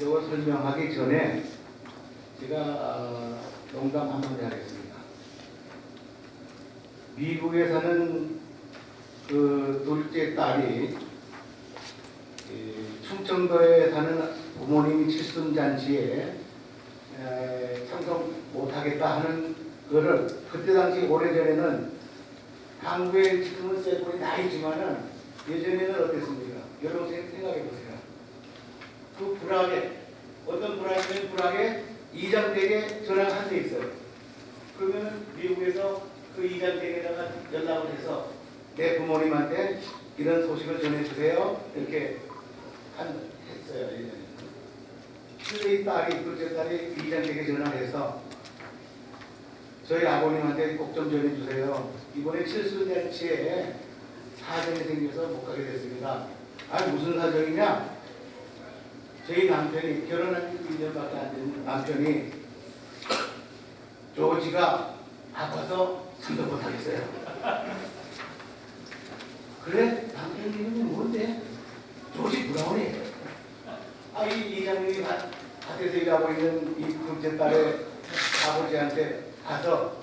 이걸 설명하기 전에 제가 어, 농담 한마디 하겠습니다. 미국에 사는 그 둘째 딸이 이 충청도에 사는 부모님이 칠순잔치에 에, 참석 못하겠다 하는 거를 그때 당시 오래전에는 한국에 지금은 세골이 다 있지만은 예전에는 어땠습니까? 여러분 생각해 보세요. 그 불악에 어떤 불악이면 불악에 이장댁에 전화가 한 대 있어요. 그러면 미국에서 그 이장댁에다가 연락을 해서 내 부모님한테 이런 소식을 전해주세요. 이렇게 한 했어요. 이 딸이 둘째 딸이 이장댁에 전화를 해서 저희 아버님한테 꼭 좀 전해주세요. 이번에 칠순잔치에 사정이 생겨서 못 가게 됐습니다. 아 무슨 사정이냐? 저희 남편이 결혼한 지 1년밖에 안 된 남편이 조지가 아파서 참석 못하겠어요. 그래? 남편 이름이 뭔데? 조지 브라운이. 아, 이 이장님이 밭- 밭에서 일하고 있는 딸의 아버지한테 가서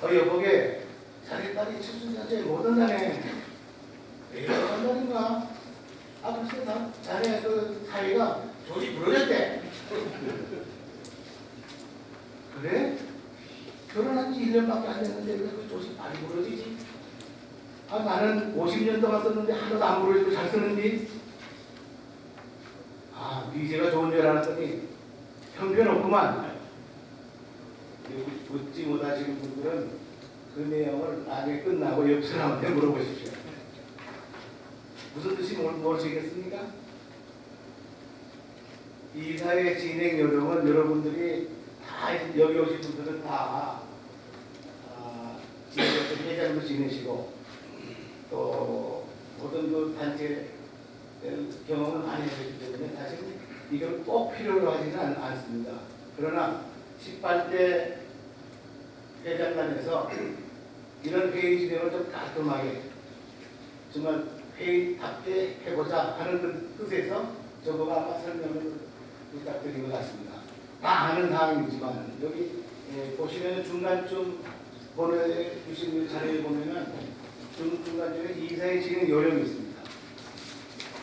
어 여보게 자기 딸이 칠순잔치에 못 온다네. 왜 온다는가? 아 글쎄 나 자네 그 사위가 조지 부러졌대. 그래? 결혼한 지 1년밖에 안 됐는데 왜 그 조지 많이 부러지지? 아 나는 50년 동안 썼는데 하나도 안 부러지고 잘 쓰는데 아 미제가 좋은 줄 알았더니 형편없구만 웃지 못하시는 분들은 그 내용을 나중에 끝나고 옆 사람한테 물어보십시오 무슨 뜻이 뭘 모르시겠습니까? 이사의 진행 요령은 여러분들이 다 여기 오신 분들은 다 아, 지금부터 회장도 지내시고 또 모든 그 단체 경험을 많이 하셨기 때문에 사실 이걸 꼭 필요로 하지는 않, 않습니다. 그러나 18대 회장단에서 이런 회의 진행을 좀 깔끔하게 정말 회의답게 해보자 하는 그 뜻에서 저거가 아마 설명을 부탁드린 것 같습니다. 다 아는 사항이지만 여기 예, 보시면 중간쯤 보내주신 자료에 보면은 중, 중간중에 이사의 진행 요령이 있습니다.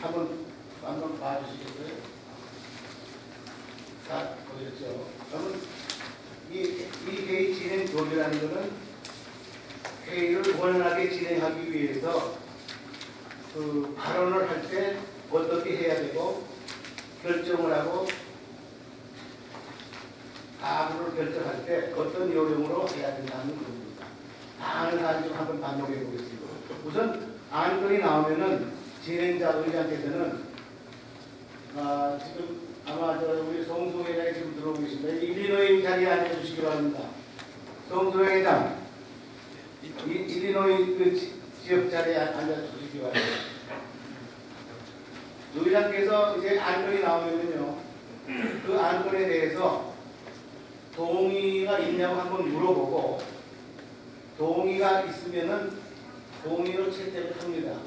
한번 한번 봐주시겠어요? 자, 보셨죠? 그러면 이, 이 회의 진행 요령이라는 것은 회의를 원활하게 진행하기 위해서 그 발언을 할 때 어떻게 해야 되고 결정을 하고 가구를 결정할 때 어떤 요령으로 해야 된다는 겁니다. 다 아는 사람 좀 한번 반복해 보겠습니다. 우선 안건이 나오면은 진행자 의장께서는 아, 지금 아마 저 우리 송수 회장이 지금 들어오고 계십니다. 일리노이 자리에 앉아주시기 바랍니다. 송수 회장, 이- 일리노이 그 지- 지역 자리에 앉아주시기 바랍니다. 의장께서 이제 안건이 나오면요, 그 안건에 대해서 동의가 있냐고 한번 물어보고 동의가 있으면은 동의로 채택을 합니다.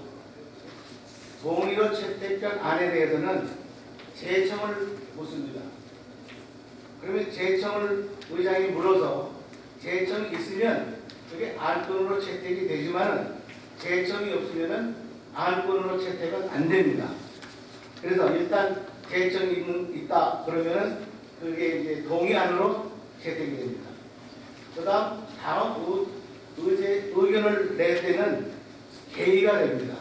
동의로 채택한 안에 대해서는 재청을 묻습니다. 그러면 재청을 의장이 물어서 재청이 있으면 그게 안건으로 채택이 되지만은 재청이 없으면은 안건으로 채택은 안 됩니다. 그래서 일단 재청이 있다 그러면은 그게 이제 동의안으로 채택이 됩니다. 그 다음 다음 의, 의제, 의견을 낼 때는 개의가 됩니다.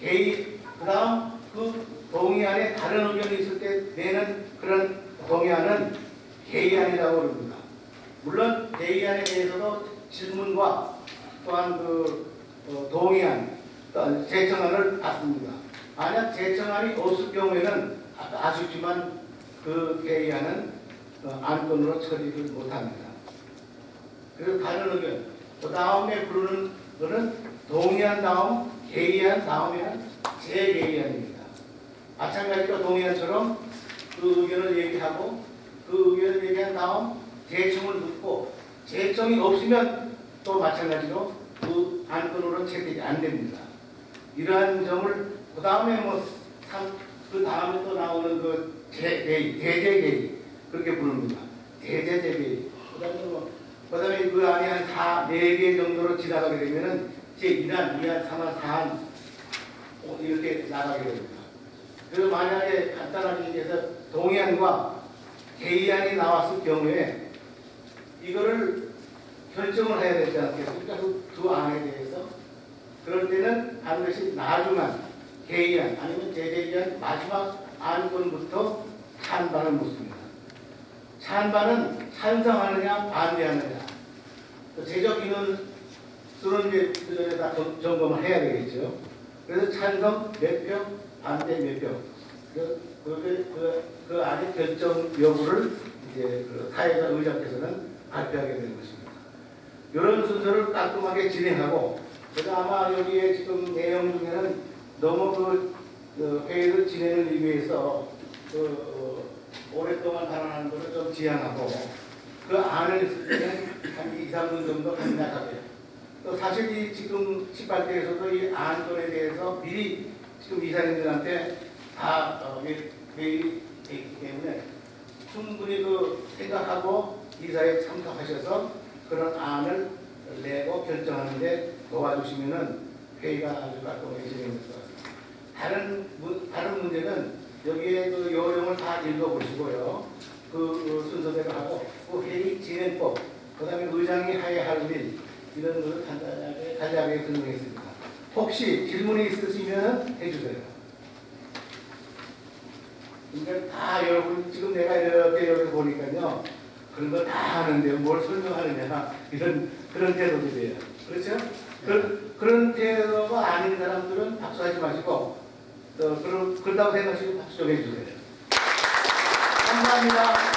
개의, 그 다음 그 동의안에 다른 의견이 있을 때 내는 그런 동의안은 개의안이라고 그럽니다. 물론 개의안에 대해서도 질문과 또한 그 어, 동의안, 또한 재청안을 받습니다. 만약 재청안이 없을 경우에는 아쉽지만 그 개의안은 어, 안건으로 처리를 못합니다. 그리고 다른 의견, 그 다음에 부르는 거는 동의한 다음 개의한 다음에는 재개의안입니다. 마찬가지로 동의안처럼 그 의견을 얘기하고 그 의견을 얘기한 다음 재청을 묻고 재청이 없으면 또 마찬가지로 그 안건으로 채택이 안 됩니다. 이러한 점을 그 다음에 뭐그 다음에 또 나오는 그 제개의, 대제개의 그렇게 부릅니다. 대제제개의. 그다음에 뭐, 그다음에 그 안에 한 4, 4개 정도로 지나가게 되면은 제2한, 2한, 3한, 4한 이렇게 나가게 됩니다. 그래서 만약에 간단하게 얘기해서 동해안과 대이안이 나왔을 경우에 이거를 결정을 해야 되지 않겠습니까? 그 두 안에 대해서 그럴 때는 반드시 나중한 개의안 아니면 대대의안 마지막 안건부터 찬반을 묻습니다. 찬반은 찬성하느냐 반대하느냐 그 제적 인원 수는 이제 그다 점- 점검을 해야 되겠죠. 그래서 찬성 몇 표, 반대 몇 표. 그, 그, 그, 그 안에 결정 여부를 이제 그 사회자 의장께서는 발표하게 되는 것입니다. 이런 순서를 깔끔하게 진행하고, 그래서 아마 여기에 지금 내용 중에는 너무 그, 그 회의를 진행을 위해서 그 어, 오랫동안 발언하는 것을 좀 지양하고, 그 안을 있을 때는 한 2, 3분 정도 간략하게. 또 사실 이 지금 18대에서도 이 안건에 대해서 미리 지금 이사님들한테 다 어, 회- 회의되어 있기 때문에 충분히 그 생각하고 이사에 참석하셔서 그런 안을 내고 결정하는데 도와주시면은 회의가 아주 깔끔하게 진행될 것 같습니다. 다른 문, 다른 문제는 여기에 그 요령을 다 읽어보시고요. 그, 그 순서대로 하고 그 회의 진행법, 그 다음에 의장이 해야 할 일 이런 것을 간단하게 간략하게 설명했습니다. 혹시 질문이 있으시면 해주세요. 그러니까 다 여러분 지금 내가 이렇게 여기 보니까요 그런 거 다 하는데 뭘 설명하느냐 이런 그런 태도들이에요. 그렇죠? 그, 그런 태도가 아닌 사람들은 박수하지 마시고 또 그런 그렇다고 생각하시고 박수 좀 해주세요. 감사합니다.